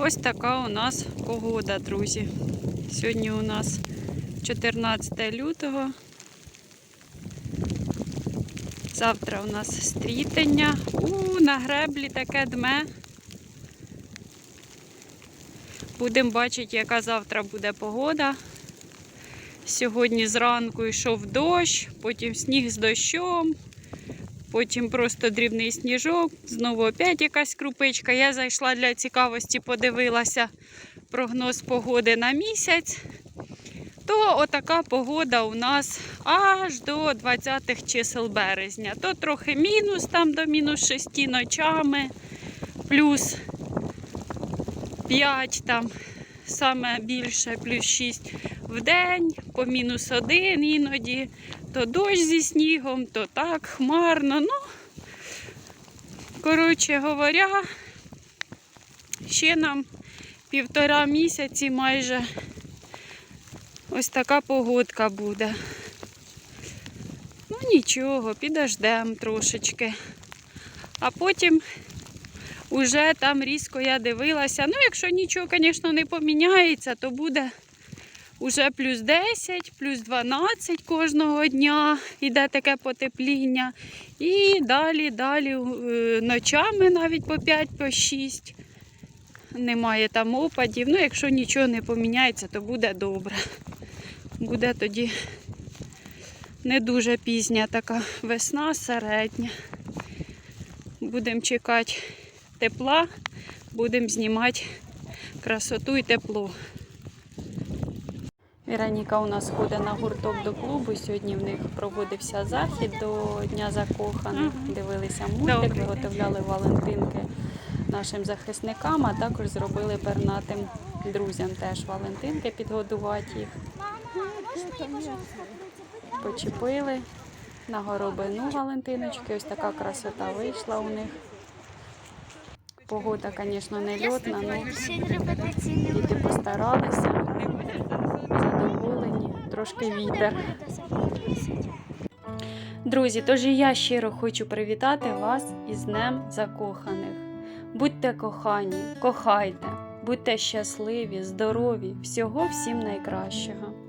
Ось така у нас погода, друзі. Сьогодні у нас 14 лютого. Завтра у нас стрітення. У, на греблі таке дме. Будемо бачити, яка завтра буде погода. Сьогодні зранку йшов дощ, потім сніг з дощом, потім просто дрібний сніжок, знову опять якась крупичка. Я зайшла для цікавості, подивилася прогноз погоди на місяць. То отака погода у нас аж до 20-х чисел березня. То трохи мінус там до мінус 6 ночами, плюс 5 там, саме більше, плюс 6 в день, по мінус 1 іноді, то дощ зі снігом, то так хмарно. Ну, коротше говоря, ще нам півтора місяці майже ось така погодка буде. Ну нічого, підождемо трошечки. А потім уже там різко я дивилася. Ну, якщо нічого, звісно, не поміняється, то буде уже плюс 10, плюс 12 кожного дня йде таке потепління. І далі, далі е, ночами навіть по 5, по 6. Немає там опадів. Ну, якщо нічого не поміняється, то буде добре. Буде тоді не дуже пізня така весна, середня. Будемо чекати тепла, будемо знімати красоту і тепло. Вероніка у нас ходить на гурток до клубу. Сьогодні в них проводився захід до Дня закоханих. Дивилися мультик, виготовляли валентинки нашим захисникам, а також зробили пернатим друзям теж валентинки, підгодувати їх. Почепили на горобину валентиночки. Ось така красота вийшла у них. Погода, звісно, не льотна, але діти постаралися, задоволені, трошки вітер. Друзі, тож і я щиро хочу привітати вас із Днем Закоханих. Будьте кохані, кохайте, будьте щасливі, здорові, всього всім найкращого.